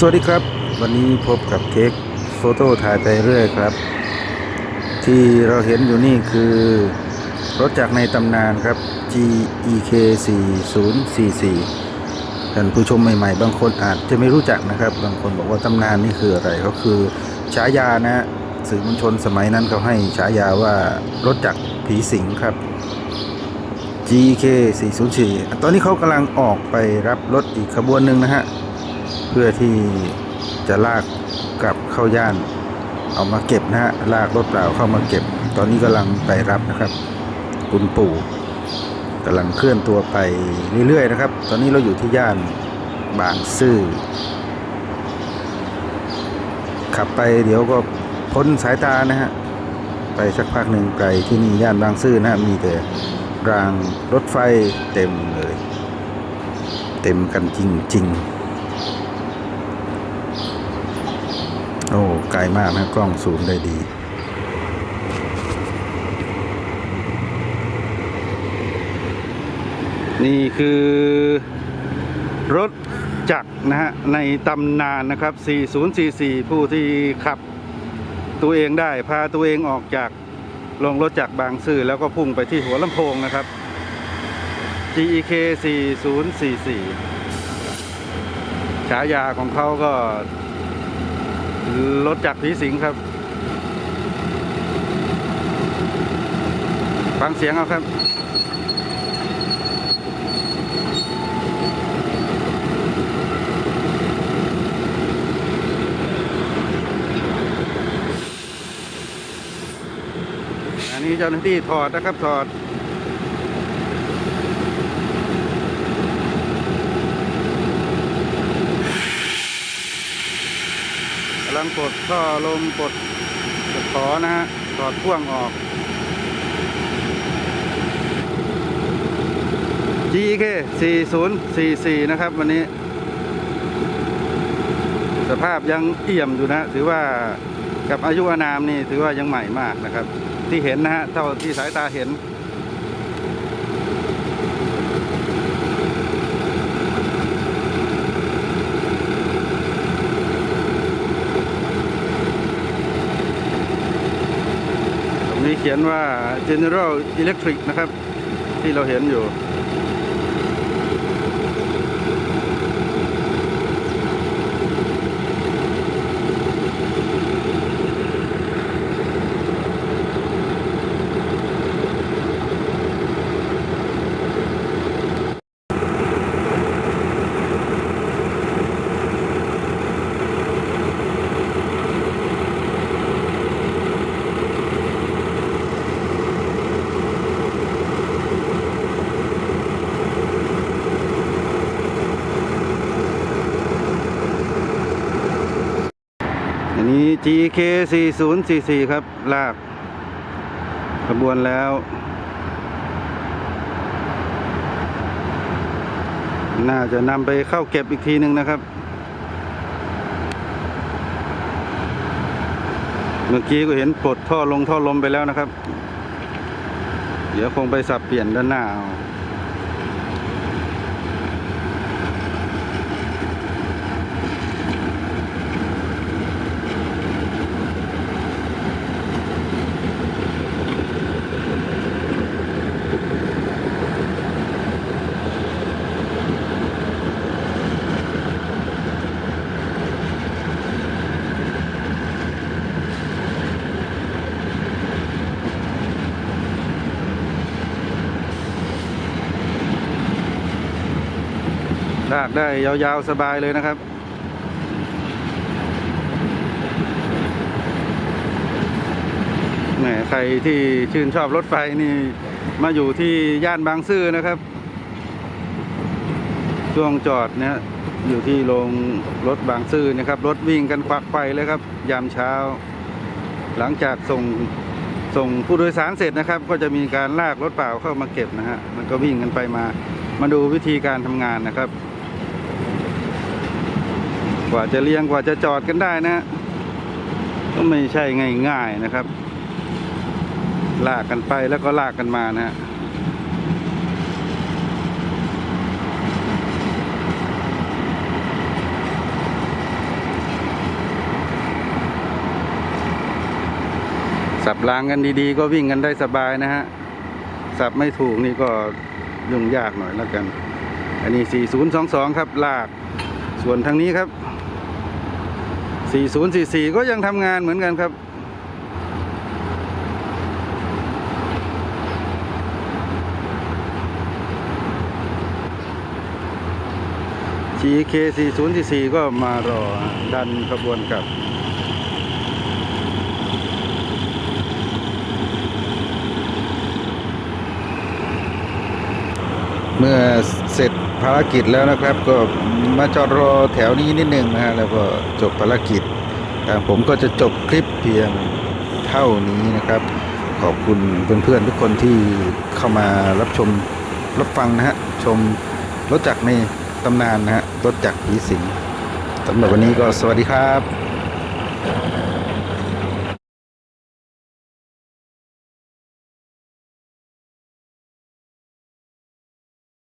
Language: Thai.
สวัสดีครับ วันนี้พบกับเค้กโฟโต้ถ่ายไปเรื่อยครับ ที่เราเห็นอยู่นี่คือ รถจากในตำนานครับ GEK 4044ท่านผู้ชมใหม่ๆ บางคนอาจจะไม่รู้จักนะครับ บางคนบอกว่าตำนานนี่คืออะไรเขาคือฉายานะสื่อมวลชนสมัยนั้นเขาให้ฉายาว่ารถจากผีสิงครับ GK 404 ตอนนี้เขากำลังออกไปรับรถอีกขบวนหนึ่งนะฮะ เพื่อที่จะลากกลับเข้าย่าน เอามาเก็บนะฮะลากรถเปล่าเข้ามาเก็บ ตอนนี้กำลังไปรับนะครับ คุณปู่กำลังเคลื่อนตัวไปเรื่อยๆนะครับ ตอนนี้เราอยู่ที่ย่านบางซื่อขับไปเดี๋ยวก็พ้นสายตานะฮะไปสักพักหนึ่งไกลที่นี่ย่านบางซื่อนะฮะมีแต่รางรถไฟเต็มเลย เต็มกันจริงๆ โอ้ไกลมากนะกล้องซูมได้ดีนี่คือรถจักรนะฮะ ในตำนานนะครับ 4044 ผู้ที่ขับตัวเองได้ พาตัวเองออกจากลงรถจักรบางซื่อแล้วก็พุ่งไปที่หัวลำโพงนะครับ GEK 4044 ฉายาของเขาก็ รถจากผีสิงครับ ฟังเสียงเอาครับอันนี้เจ้าหน้าที่ถอดนะครับถอด ลังปดท่อลมปดปลดขอนะฮะถอดพ่วงออก GK 4044 นะครับ วันนี้ สภาพยังเอี่ยมอยู่นะ ถือว่ากับอายุอานามนี่ถือว่ายังใหม่มากนะครับ ที่เห็นนะฮะเท่าที่สายตาเห็น ตรงนี้เขียนว่า General Electric นะครับ ที่เราเห็นอยู่ อันนี้ GK 4044 ครับ ลากขบวนแล้ว น่าจะนำไปเข้าเก็บอีกทีหนึ่งนะครับ เมื่อกี้ก็เห็นปลดท่อลงท่อลมไปแล้วนะครับ เดี๋ยวคงไปสับเปลี่ยนด้านหน้า ลากได้ยาวๆสบายเลยนะครับ แหมใครที่ชื่นชอบรถไฟนี่ มาอยู่ที่ย่านบางซื่อนะครับ ช่วงจอดเนี่ยอยู่ที่โรงรถบางซื่อนะครับ รถวิ่งกันควักไฟเลยครับ ยามเช้า หลังจากส่งส่งผู้โดยสารเสร็จนะครับ ก็จะมีการลากรถเปล่าเข้ามาเก็บนะฮะมันก็วิ่งกันไปมามาดูวิธีการทำงานนะครับ กว่าจะเลี้ยงกว่าจะจอดกันได้นะ ก็ไม่ใช่ง่ายๆนะครับ ลากกันไปแล้วก็ลากกันมานะฮะสับล้างกันดีๆ ก็วิ่งกันได้สบายนะฮะ สับไม่ถูกนี่ก็ยุ่งยากหน่อยแล้วกัน อันนี้ 4022 ครับ ลาก ส่วนทางนี้ครับ 4044 ก็ยังทำงานเหมือนกันครับ GK 4044 ก็มารอดันขบวนกลับเมื่อเสร็จ ภารกิจแล้วนะครับ ก็มาจอดรอแถวนี้นิดนึงนะฮะแล้วก็จบภารกิจทางผมก็จะจบคลิปเพียงเท่านี้นะครับ ขอบคุณเพื่อนๆทุกคนที่เข้ามารับชมรับฟังนะฮะชมรถจักรในตำนานนะฮะรถจักรผีสิงสำหรับวันนี้ก็สวัสดีครับ